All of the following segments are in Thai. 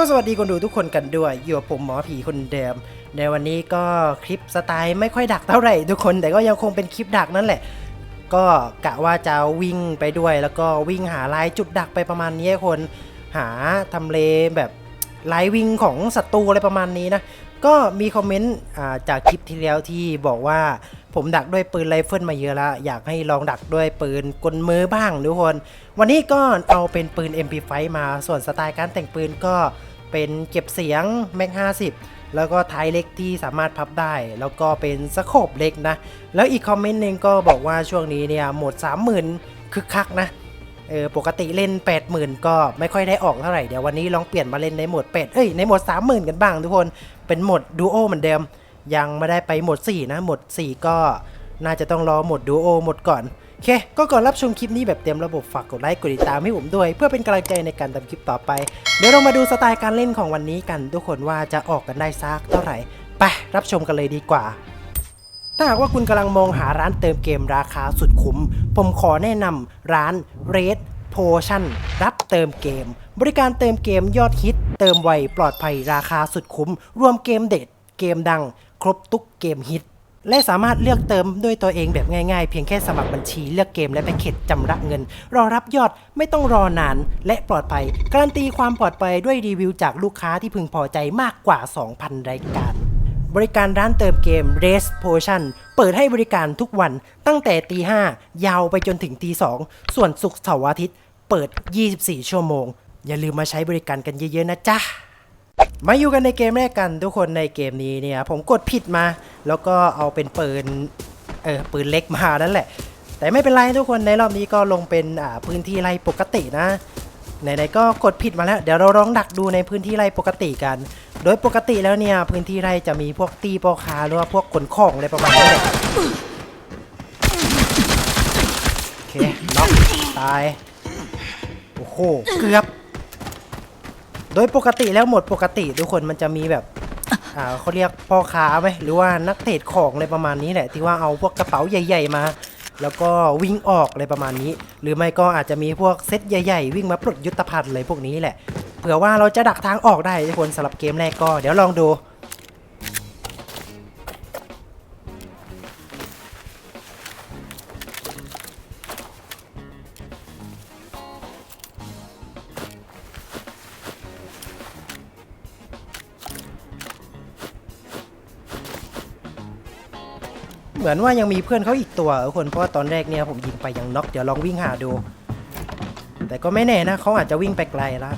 ก็สวัสดีคนดูทุกคนกันด้วย อยู่กับผมหมอผีคนเดิม ในวันนี้ก็คลิปสไตล์ไม่ค่อยดักเท่าไหร่ทุกคน แต่ก็ยังคงเป็นคลิปดักนั่นแหละ ก็กะว่าจะวิ่งไปด้วย แล้วก็วิ่งหาลายจุดดักไปประมาณนี้คน หาทำเลแบบลายวิ่งของศัตรูอะไรประมาณนี้นะ ก็มีคอมเมนต์จากคลิปที่แล้วที่บอกว่าผมดักด้วยปืนไรเฟิลมาเยอะแล้ว อยากให้ลองดักด้วยปืนกลมือบ้างทุกคน วันนี้ก็เอาเป็นปืน MP5 มาส่วนสไตล์การแต่งปืนก็ เป็นเก็บเสียงแม็ก50 แล้วก็ท้ายเล็กที่สามารถพับได้ แล้วก็เป็นสโคปเล็กนะ แล้วอีกคอมเมนต์หนึ่งก็บอกว่าช่วงนี้เนี่ยโหมด 30,000 คึกคักนะเออปกติเล่น 80,000 ก็ไม่ค่อยได้ออกเท่าไหร่ เดี๋ยววันนี้ลองเปลี่ยนมาเล่นในโหมด8เอ้ยในโหมด 30,000 กันบ้างทุกคนเป็นโหมดดูโอเหมือนเดิม ยังไม่ได้ไปโหมด 4 นะโหมด 4 ก็น่าจะต้องรอโหมดดูโอหมดก่อน โอเค ก็ก่อนรับชมคลิปนี้แบบเต็มระบบฝากกดไลค์กดติดตามให้ผมด้วย เพื่อเป็นกำลังใจในการทำคลิปต่อไป เดี๋ยวเรามาดูสไตล์การเล่นของวันนี้กัน ทุกคนว่าจะออกกันได้ซักเท่าไหร่ไปรับชมกันเลยดีกว่าถ้าหากว่าคุณกำลังมองหาร้านเติมเกมราคาสุดคุ้ม ผมขอแนะนำร้าน Red Potion รับเติมเกม บริการเติมเกมยอดฮิต เติมไวปลอดภัยราคาสุดคุ้ม รวมเกมเด็ด เกมดัง ครบทุกเกมฮิต และสามารถเลือกเติมด้วยตัวเองแบบง่ายๆ เพียงแค่สมัครบัญชีเลือกเกมและแพ็กเกจจำระเงิน รอรับยอดไม่ต้องรอนานและปลอดภัย การันตีความปลอดภัยด้วยรีวิวจากลูกค้าที่พึงพอใจมากกว่า 2,000 รายการ บริการร้านเติมเกม Race Potion เปิดให้บริการทุกวันตั้งแต่ตี5ยาวไปจนถึงตี2ส่วนศุกร์เสาร์อาทิตย์ เปิด 24 ชั่วโมง อย่าลืมมาใช้บริการกันเยอะๆนะจ๊ะ มาอยู่กันในเกมแรกกันทุกคนในเกมนี้เนี่ยผมกดผิดมา แล้วก็เอาเป็นปืนเออปืนเล็กมานั่นแหละ แต่ไม่เป็นไรทุกคนในรอบนี้ก็ลงเป็นอ่าพื้นที่ไรปกตินะไหนๆก็กดผิดมาแล้ว เดี๋ยวเราลองดักดูในพื้นที่ไรปกติกัน โดยปกติแล้วเนี่ยพื้นที่ไรจะมีพวกตีปอคาหรือว่าพวกขนของอะไรประมาณนี้แหละโอเคน็อกตายโอ้โหเกือบ ดยปกติแล้วหมดปกติทุกคนมันจะมีแบบอ่าเขาเรียกพ่อค้าไหมหรือว่านักเทรดของอะไรประมาณนี้แหละที่ว่าเอาพวกกระเป๋าใหญ่ ๆ มา แล้วก็วิ่งออกอะไรประมาณนี้ หรือไม่ก็อาจจะมีพวกเซตใหญ่ ๆ วิ่งมาปลดยุทธภัณฑ์อะไรพวกนี้แหละเผื่อว่าเราจะดักทางออกได้ทุกคนสำหรับเกมแรกก็เดี๋ยวลองดู เหมือนว่ายังมีเพื่อนเขาอีกตัวทุกคนเพราะว่าตอนแรกเนี่ยผมยิงไปยังน็อกเดี๋ยวลองวิ่งหาดู แต่ก็ไม่แน่นะเขาอาจจะวิ่งไปไกลแล้ว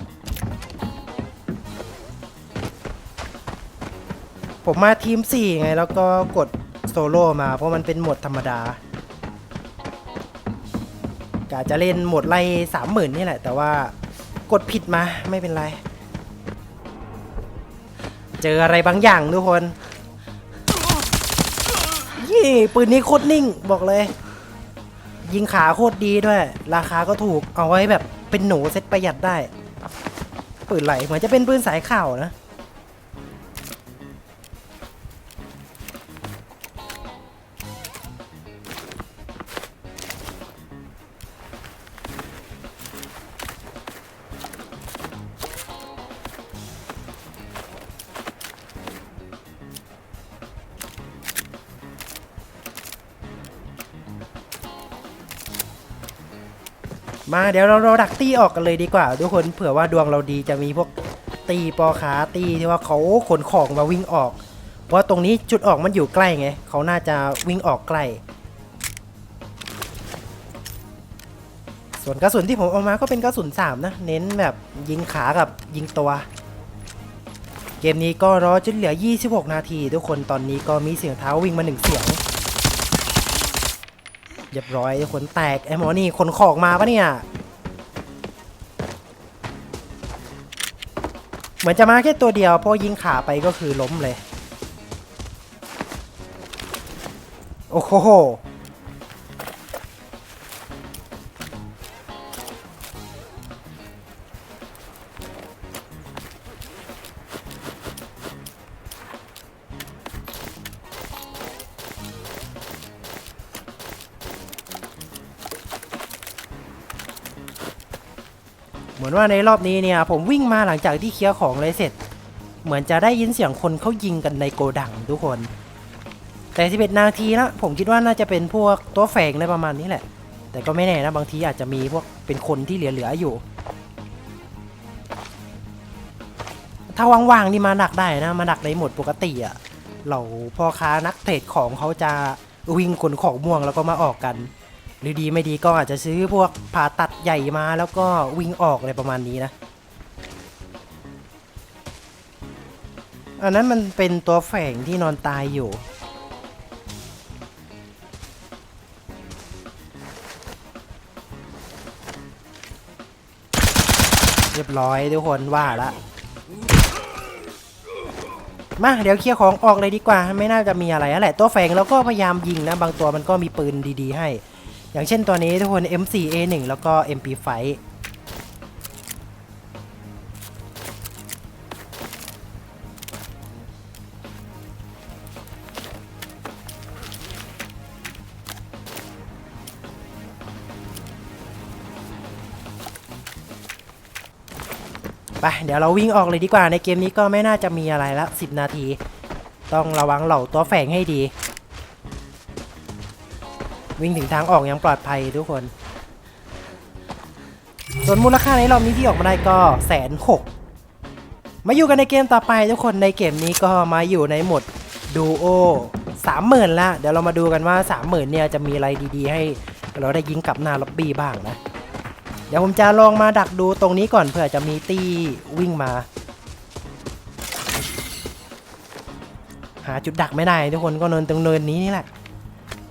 ผมมาทีม 4 ไง แล้วก็กดโซโล่มา เพราะมันเป็นโหมดธรรมดากะจะเล่นโหมดไล่สามหมื่นนี่แหละ แต่ว่ากดผิดมาไม่เป็นไร เจออะไรบางอย่างทุกคน ปืนนี้โคตรนิ่งบอกเลย ยิงขาโคตรดีด้วย ราคาก็ถูกเอาไว้แบบเป็นหนูเซ็ตประหยัดได้ ปืนไหลเหมือนจะเป็นปืนสายข่าวนะ เดี๋ยวเราเราดักตี้ออกกันเลยดีกว่า ทุกคนเผื่อว่าดวงเราดีจะมีพวกตีปอขาตีที่ว่าเขาขนของมาวิ่งออก เพราะตรงนี้จุดออกมันอยู่ใกล้ไงเขาน่าจะวิ่งออกใกล้ส่วนกระสุนที่ผมเอามาก็เป็นกระสุน3นะเน้นแบบยิงขากับยิงตัว เกมนี้ก็รอจนเหลือ 26 นาที ทุกคนตอนนี้ก็มีเสียงเท้าวิ่งมาหนึ่งเสียงเรียบร้อยทุกคนแตกไอ้หมอนี่ขนของมาปะเนี่ย เหมือนจะมาแค่ตัวเดียวเพราะยิงขาไปก็คือล้มเลย โอ้โห เหมือนว่าในรอบนี้เนี่ย ผมวิ่งมาหลังจากที่เคลียร์ของเลยเสร็จ เหมือนจะได้ยินเสียงคนเขายิงกันในโกดังทุกคน แต่11นาทีแล้วผมคิดว่าน่าจะเป็นพวกตัวแฝงอะไรประมาณนี้แหละ แต่ก็ไม่แน่นะบางทีอาจจะมีพวกเป็นคนที่เหลือๆอยู่ ถ้าว่างๆนี่มาดักได้นะมาดักในหมดปกติอะเราพ่อค้านักเทรดของเขาจะวิ่งขนของม่วงแล้วก็มาออกกัน หรือดีไม่ดีก็อาจจะซื้อพวกผ่าตัด ใหญ่มาแล้วก็วิ่งออกอะไรประมาณนี้นะอันนั้นมันเป็นตัวแฝงที่นอนตายอยู่ เรียบร้อยทุกคนว่าละมาเดี๋ยวเคลียร์ของออกเลยดีกว่า ไม่น่าจะมีอะไรแล้วแหละ ตัวแฝงเราก็พยายามยิงนะ บางตัวมันก็มีปืนดีๆให้ อย่างเช่นตัวนี้ทุกคน M4A1 แล้วก็ MP5 ไปเดี๋ยวเราวิ่งออกเลยดีกว่าในเกมนี้ก็ไม่น่าจะมีอะไรละ 10 นาที ต้องระวังเหล่าตัวแฝงให้ดี วิ่งถึงทางออกอยังปลอดภัยทุกคน ส่วนมูลค่าในรอบนี้ที่ออกมาได้ก็แสนหกมาอยู่กันในเกมต่อไปทุกคนในเกมนี้ก็มาอยู่ในหมดดูโอสามหมื่นละเดี๋ยวเรามาดูกันว่าสามหมื่นเนี่ยจะมีอะไรดีๆ ให้เราได้ยิงกลับหน้าล็อบบี้บ้างนะ เดี๋ยวผมจะลองมาดักดูตรงนี้ก่อนเผื่อจะมีตี้วิ่งมา หาจุดดักไม่ได้ทุกคนก็เนินตรงเนินนี้นี่แหละ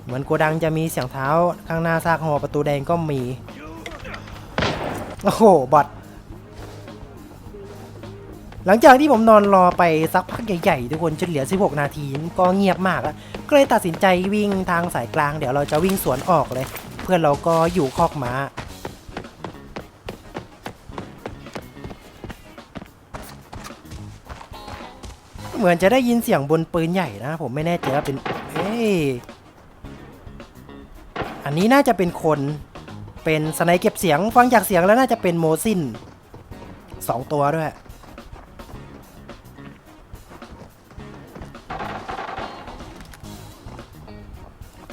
เหมือนโกดังจะมีเสียงเท้าข้างหน้าซากหอประตูแดงก็มี โอ้โหบอทหลังจากที่ผมนอนรอไปสักพักใหญ่ๆ ทุกคนจนเหลือ 16 นาทีก็เงียบมากอะก็เลยตัดสินใจวิ่งทางสายกลาง เดี๋ยวเราจะวิ่งสวนออกเลย เพื่อนเราก็อยู่คอกม้าเหมือนจะได้ยินเสียงบนปืนใหญ่นะ ผมไม่แน่ใจว่าเป็น เอ้ อันนี้น่าจะเป็นคนเป็นสไนเก็บเสียงฟังจากเสียงแล้วน่าจะเป็นโมซินสองตัวด้วย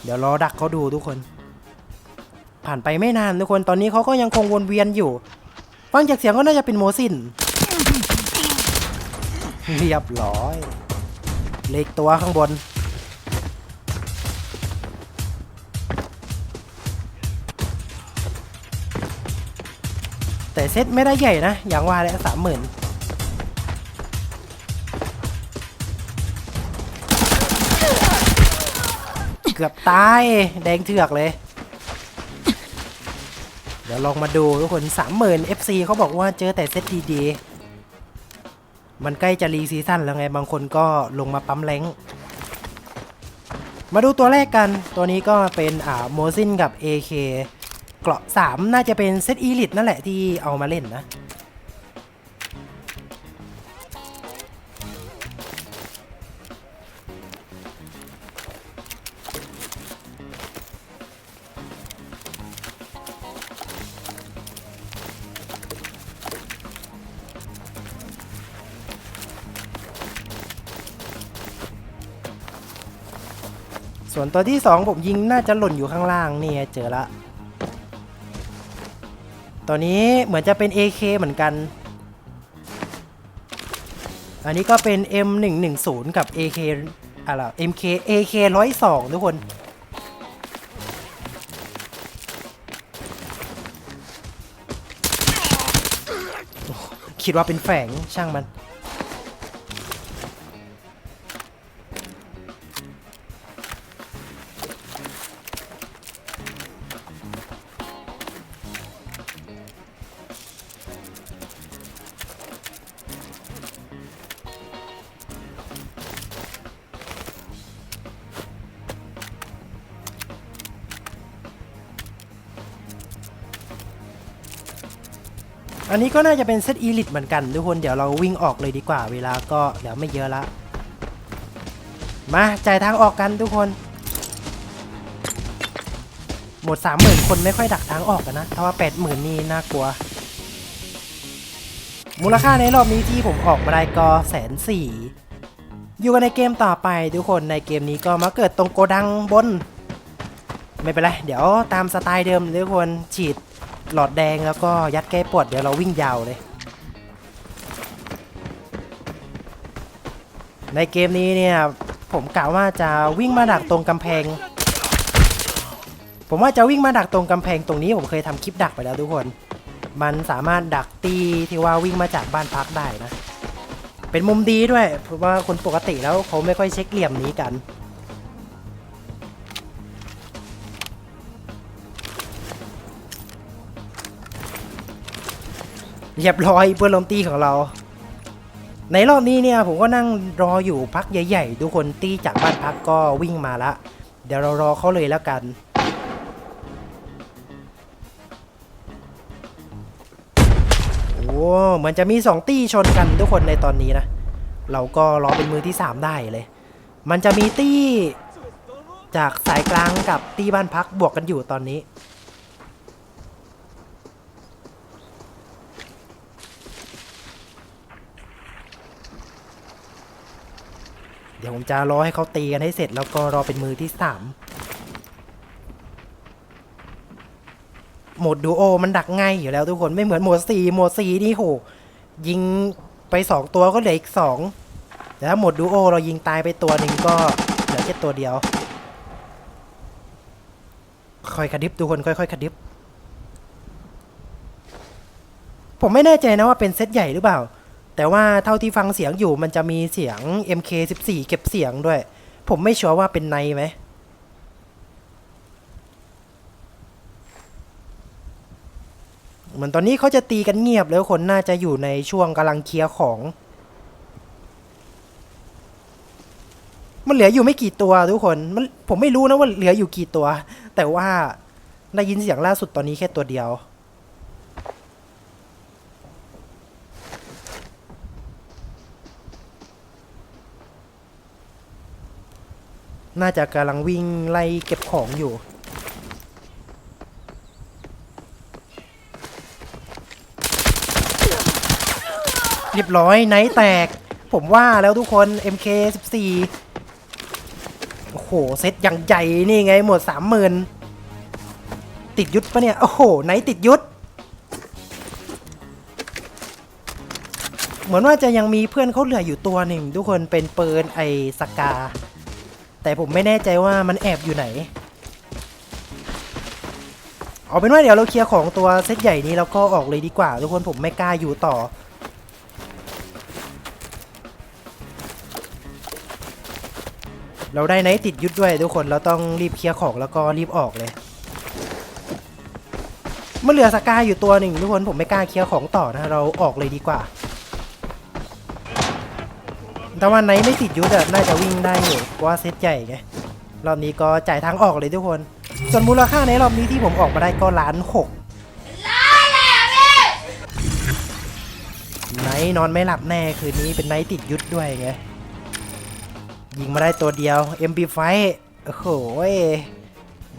เดี๋ยวรอดักเขาดูทุกคน ผ่านไปไม่นานทุกคนตอนนี้เขาก็ยังคงวนเวียนอยู่ ฟังจากเสียงก็น่าจะเป็นโมซินเรียบร้อย เล็กตัวข้างบน เซตไม่ได้ใหญ่นะ อย่างว่าเลยสามหมื่นเกือบตาย แดงเถือกเลย เดี๋ยวลองมาดูทุกคนสามหมื่น FC เขาบอกว่าเจอแต่เซตดีๆ มันใกล้จะรีซีซั่นแล้วไง บางคนก็ลงมาปั๊มแรงมาดูตัวแรกกัน ตัวนี้ก็เป็นอ่าโมซินกับ AK เกราะ 3 น่าจะเป็นเซตอีลิตนั่นแหละที่เอามาเล่นนะ ส่วนตัวที่ 2 ผมยิงน่าจะหล่นอยู่ข้างล่างนี่ไงเจอละ ตัวนี้เหมือนจะเป็น AK เหมือนกัน อันนี้ก็เป็น M110 กับ AK อะไร MK AK 102ทุกคน คิดว่าเป็นแฝงช่างมัน อันนี้ก็น่าจะเป็นเซตอีลิทเหมือนกันทุกคนเดี๋ยวเราวิ่งออกเลยดีกว่าเวลาก็เหลือไม่เยอะละ มาจ่ายทางออกกันทุกคน หมดสามหมื่นคนไม่ค่อยดักทางออกกันนะถ้าว่าแปดหมื่นนี่น่ากลัว มูลค่าในรอบนี้ที่ผมออกมาได้ก็แสนสี่อยู่กันในเกมต่อไปทุกคนในเกมนี้ก็มาเกิดตรงโกดังบน ไม่เป็นไร เดี๋ยวตามสไตล์เดิมทุกคนฉีด หลอดแดงแล้วก็ยัดแก้ปวดเดี๋ยวเราวิ่งยาวเลย ในเกมนี้เนี่ย ผมกะว่าจะวิ่งมาดักตรงกำแพง ผมว่าจะวิ่งมาดักตรงกำแพงตรงนี้ผมเคยทำคลิปดักไปแล้วทุกคน มันสามารถดักตีที่ว่าวิ่งมาจากบ้านพักได้นะ เป็นมุมดีด้วย เพราะว่าคนปกติแล้วเขาไม่ค่อยเช็คเหลี่ยมนี้กัน เรียบร้อยเพื่อนลมตีของเรา ในรอบนี้เนี่ยผมก็นั่งรออยู่พักใหญ่ๆทุกคนตีจากบ้านพักก็วิ่งมาละ เดี๋ยวเรารอเขาเลยแล้วกันโอ้เหมือนจะมีสองตี้ชนกันทุกคนในตอนนี้นะ เราก็รอเป็นมือที่ 3 ได้เลย มันจะมีตี้จากสายกลางกับตี้บ้านพักบวกกันอยู่ตอนนี้ เดี๋ยว ผมจะรอให้เขาตีกันให้เสร็จแล้วก็รอเป็นมือที่3โหมดดูโอมันดักง่ายอยู่แล้วทุกคนไม่เหมือนโหมด4โหมด4นี่โหยิงไป2ตัวก็เหลืออีก2แต่ถ้าโหมดดูโอเรายิงตายไปตัวหนึ่งก็เหลือแค่ตัวเดียว ค่อยกระดิบทุกคนค่อยๆกระดิบผมไม่แน่ใจนะว่าเป็นเซตใหญ่หรือเปล่า แต่ว่าเท่าที่ฟังเสียงอยู่มันจะมีเสียง MK14 เก็บเสียงด้วย ผมไม่ชัวร์ว่าเป็นในไหมเหมือนตอนนี้เขาจะตีกันเงียบแล้วคนน่าจะอยู่ในช่วงกำลังเคลียร์ของ มันเหลืออยู่ไม่กี่ตัวทุกคนมันผมไม่รู้นะว่าเหลืออยู่กี่ตัว แต่ว่าได้ยินเสียงล่าสุดตอนนี้แค่ตัวเดียว น่าจะกำลังวิ่งไล่เก็บของอยู่ เรียบร้อยไนท์แตก ผมว่าแล้วทุกคน MK14 โอ้โห เซตอย่างใหญ่นี่ไงหมดสามหมื่นติดยุทธปะเนี่ย โอ้โห ไนท์ติดยุทธเหมือนว่าจะยังมีเพื่อนเขาเหลืออยู่ตัวหนึ่งทุกคนเป็นปืนไอสกา แต่ผมไม่แน่ใจว่ามันแอบอยู่ไหน เอาเป็นว่าเดี๋ยวเราเคลียร์ของตัวเซตใหญ่นี้แล้วก็ออกเลยดีกว่า ทุกคนผมไม่กล้าอยู่ต่อ เราได้ไนท์ติดยุทธด้วยทุกคนเราต้องรีบเคลียร์ของแล้วก็รีบออกเลยเมื่อเหลือสกาอยู่ตัวหนึ่งทุกคนผมไม่กล้าเคลียร์ของต่อนะเราออกเลยดีกว่า แต่ว่าไนท์ไม่ติดยุทธอะน่าจะวิ่งได้อยู่เพราะว่าเซตใหญ่ไงรอบนี้ก็จ่ายทางออกเลยทุกคน ส่วนมูลค่าในรอบนี้ที่ผมออกมาได้ก็ล้านหกไนท์นอนไม่หลับแน่คืนนี้เป็นไนท์ติดยุทธด้วยไงยิงมาได้ตัวเดียว MP ไฟโอ้โห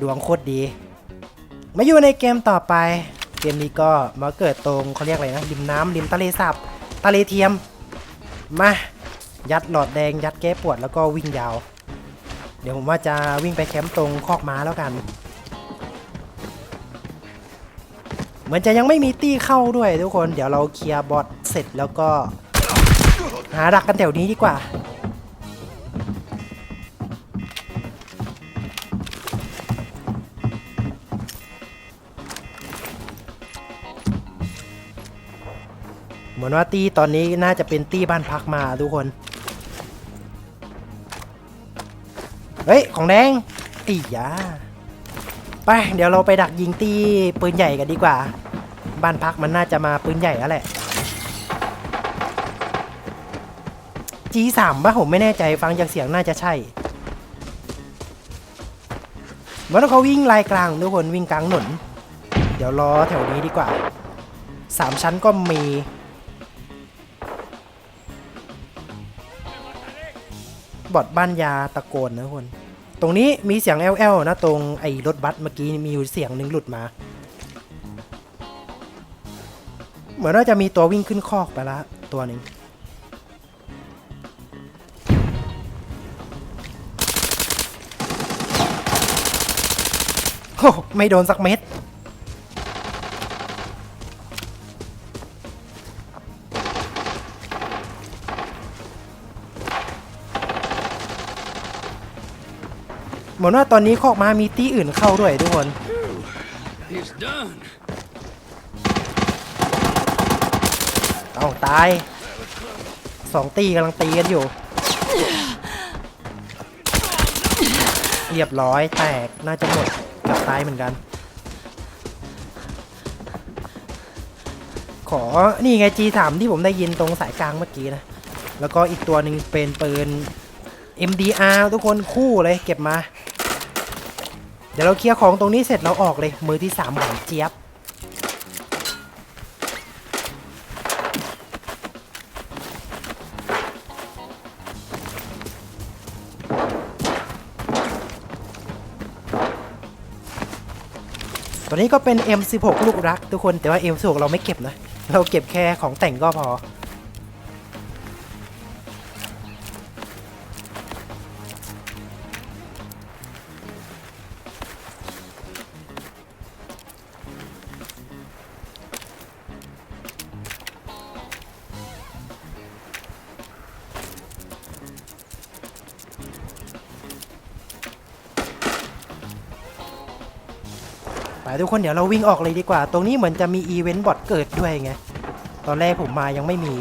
ดวงโคตรดี มาอยู่ในเกมต่อไป เกมนี้ก็มาเกิดตรงเขาเรียกอะไรนะริมน้ำริมทะเลสาบทะเลเทียมมา ยัดหลอดแดง ยัดแก้ปวดแล้วก็วิ่งยาว เดี๋ยวผมว่าจะวิ่งไปแคมป์ตรงคอกม้าแล้วกัน เหมือนจะยังไม่มีตี้เข้าด้วยทุกคน เดี๋ยวเราเคลียร์บอทเสร็จแล้วก็ หาดักกันแถวนี้ดีกว่าเหมือนว่าตี้ตอนนี้น่าจะเป็นตี้บ้านพักมาทุกคน เฮ้ย ของแดงอียาไป เดี๋ยวเราไปดักยิงตีปืนใหญ่กันดีกว่า บ้านพักมันน่าจะมาปืนใหญ่แล้วแหละ G3 ป่ะผมไม่แน่ใจฟังจากเสียงน่าจะใช่เหมือนว่าเขาวิ่งลายกลางทุกคนวิ่งกลางถนนเดี๋ยวรอแถวนี้ดีกว่าสามชั้นก็มี บอดบ้านยาตะโกนนะทุกคน ตรงนี้มีเสียง LL นะ ตรงไอ้รถบัสเมื่อกี้มีอยู่เสียงหนึ่งหลุดมา เหมือนว่าจะมีตัววิ่งขึ้นคอกไปละตัวหนึ่งโอ้ไม่โดนสักเม็ด มือนว่าตอนนี้คอกมามีตีอื่นเข้าด้วยทุกคนเอาตายสองตีกำลังตีกันอยู่ เรียบร้อยแตกน่าจะหมดกับตายเหมือนกัน ขอนี่ไง G3 ที่ผมได้ยินตรงสายกลางเมื่อกี้นะ แล้วก็อีกตัวหนึ่งเป็นปืน MDR ทุกคนคู่เลยเก็บมา ดี๋ยวเราเคลียร์ของตรงนี้เสร็จเราออกเลยมือที่สามหวานเจี๊ยบ ตัวนี้ก็เป็น M16 ลูกรักทุกคนแต่ว่า M16 เราไม่เก็บนะ เราเก็บแค่ของแต่งก็พอ ทุกคนเดี๋ยวเราวิ่งออกเลยดีกว่า ตรงนี้เหมือนจะมีอีเวนต์บอทเกิดด้วยไง ตอนแรกผมมายังไม่มี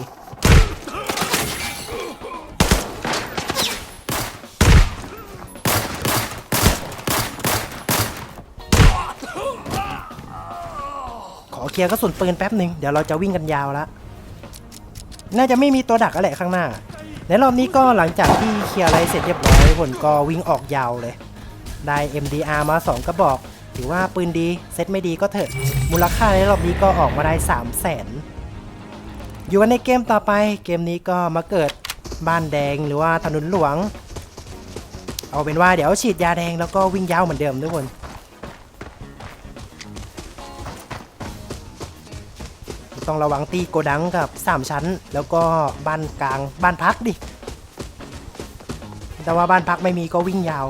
ขอเคลียร์กระสุนปืนแป๊บหนึ่งเดี๋ยวเราจะวิ่งกันยาวล้วน่าจะไม่มีตัวดักอะไรข้างหน้า ในรอบนี้ก็หลังจากที่เคลียร์อะไรเสร็จเรียบร้อยผลก็วิ่งออกยาวเลย ได้ MDR มา 2 กระบอก ถือว่าปืนดีเซตไม่ดีก็เถอะ มูลค่าในรอบนี้ก็ออกมาได้ 3 0 0แสนอยู่กันในเกมต่อไปเกมนี้ก็มาเกิดบ้านแดงหรือว่าถนนหลวง เอาเป็นว่าเดี๋ยวฉีดยาแดงแล้วก็วิ่งยาวเหมือนเดิมทุกคนต้องระวังตีโกดังกับ 3 ชั้น แล้วก็บ้านกลางบ้านพักดิ แต่ว่าบ้านพักไม่มีก็วิ่งยาว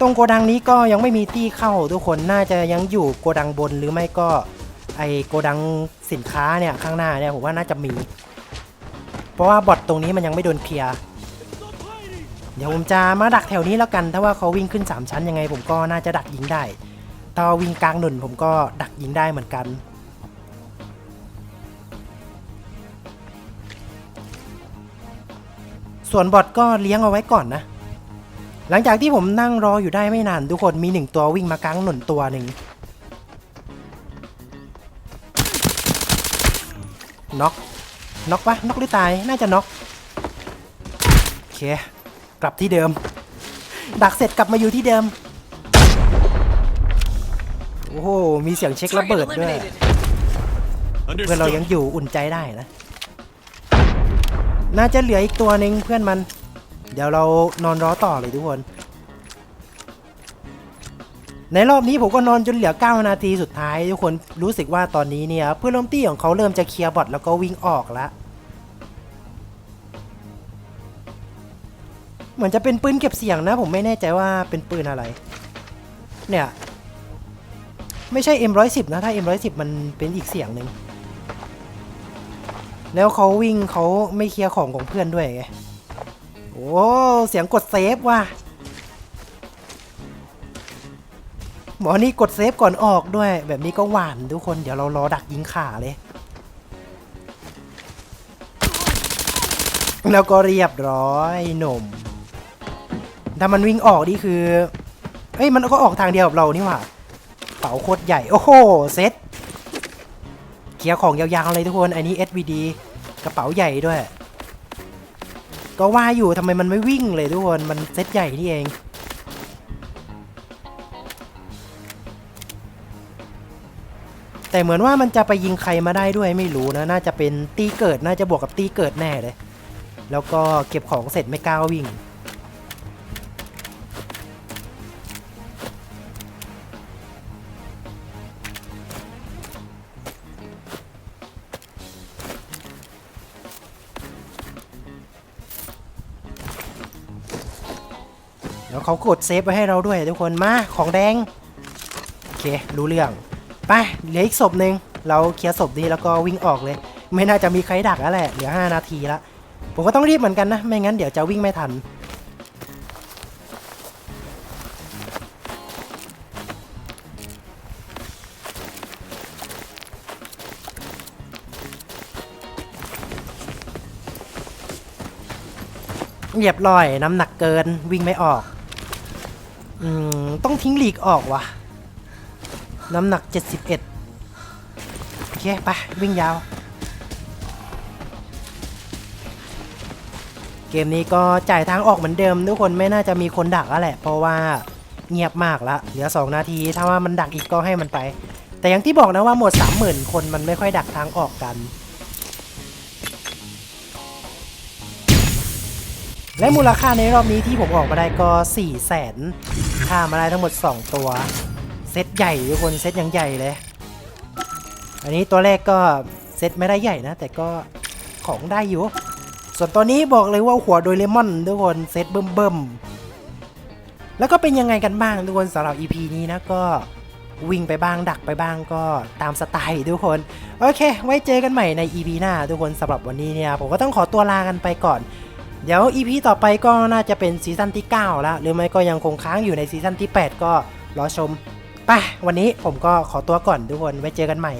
ตรงโกดังนี้ก็ยังไม่มีที่เข้าทุกคนน่าจะยังอยู่โกดังบนหรือไม่ก็ไอโกดังสินค้าเนี่ยข้างหน้าเนี่ยผมว่าน่าจะมี เพราะว่าบอทตรงนี้มันยังไม่โดนเคลียร์เดี๋ยวผมจะมาดักแถวนี้แล้วกัน ถ้าว่าเขาวิ่งขึ้น 3 ชั้นยังไง ผมก็น่าจะดักยิงได้ถ้าวิ่งกลางหนุนผมก็ดักยิงได้เหมือนกัน ส่วนบอทก็เลี้ยงเอาไว้ก่อนนะ หลังจากที่ผมนั่งรออยู่ได้ไม่นาน ทุกคนมีหนึ่งตัววิ่งมากลางหนุนตัวหนึ่งน็อกน็อกปะน็อกหรือตายน่าจะน็อกโอเค กลับที่เดิม ดักเสร็จกลับมาอยู่ที่เดิม โอ้โห มีเสียงเช็คระเบิดด้วยเพื่อนเรายังอยู่อุ่นใจได้นะ น่าจะเหลืออีกตัวหนึ่งเพื่อนมัน เดี๋ยวเรานอนรอต่อเลยทุกคน ในรอบนี้ผมก็นอนจนเหลือ 9 นาทีสุดท้าย ทุกคนรู้สึกว่าตอนนี้เนี่ยเพื่อนร่วมตี้ของเขาเริ่มจะเคลียร์บอทแล้วก็วิ่งออกล้วเหมือนจะเป็นปืนเก็บเสียงนะ ผมไม่แน่ใจว่าเป็นปืนอะไร เนี่ย ไม่ใช่ M110 นะ ถ้า M110 มันเป็นอีกเสียงหนึ่งแล้วเขาวิ่งเขาไม่เคลียร์ของของเพื่อนด้วยไง โอ้เสียงกดเซฟว่ะ หมอนี่กดเซฟก่อนออกด้วย แบบนี้ก็หวานทุกคน เดี๋ยวเรารอดักยิงขาเลย แล้วก็เรียบร้อยหนุ่มถ้ามันวิ่งออกนี่คือ เอ้ยมันก็ออกทางเดียวกับเรานี่หว่าเป๋าโคตรใหญ่ โอ้โหเซ็ตเคลียร์ของยาวๆเลยทุกคน อันนี้ SVD กระเป๋าใหญ่ด้วย ก็ว่าอยู่ทำไมมันไม่วิ่งเลยทุกคน มันเซตใหญ่นี่เอง แต่เหมือนว่ามันจะไปยิงใครมาได้ด้วยไม่รู้นะ น่าจะเป็นตีเกิด น่าจะบวกกับตีเกิดแน่เลย แล้วก็เก็บของเสร็จไม่กล้าวิ่ง เขากดเซฟไว้ให้เราด้วยทุกคนมาของแดงโอเครู้เรื่องไปเหลืออีกศพหนึ่งเราเคลียร์ศพนี้แล้วก็วิ่งออกเลย ไม่น่าจะมีใครดักแล้วแหละเหลือ 5 นาทีละผมก็ต้องรีบเหมือนกันนะ ไม่งั้นเดี๋ยวจะวิ่งไม่ทัน เรียบร้อยน้ำหนักเกินวิ่งไม่ออก ต้องทิ้งหลีกออกว่ะ น้ำหนัก 71 โอเค ไป วิ่งยาว เกมนี้ก็จ่ายทางออกเหมือนเดิม ทุกคนไม่น่าจะมีคนดักแล้วแหละ เพราะว่าเงียบมากละเหลือ 2 นาที ถ้าว่ามันดักอีกก็ให้มันไป แต่อย่างที่บอกนะว่าหมด 30,000 คนมันไม่ค่อยดักทางออกกันและมูลค่าในรอบนี้ที่ผมออกมาได้ก็4 0 0สน ฆ่ามาได้ทั้งหมด 2 ตัว เซตใหญ่ทุกคนเซตยังใหญ่เลย อันนี้ตัวแรกก็เซตไม่ได้ใหญ่นะ แต่ก็ของได้อยู่ ส่วนตัวนี้บอกเลยว่าหัวโดยเลมอนทุกคนเซตเบิ่มๆ แล้วก็เป็นยังไงกันบ้างทุกคนสำหรับ EP นี้นะก็วิ่งไปบ้างดักไปบ้างก็ตามสไตล์ทุกคน โอเค ไว้เจอกันใหม่ใน EP หน้าทุกคนสำหรับวันนี้เนี่ย ผมก็ต้องขอตัวลากันไปก่อน เดี๋ยว EP ต่อไปก็น่าจะเป็นซีซั่นที่ 9 แล้ว หรือไม่ก็ยังคงค้างอยู่ในซีซั่นที่ 8 ก็รอชม ไป วันนี้ผมก็ขอตัวก่อนทุกคน ไว้เจอกันใหม่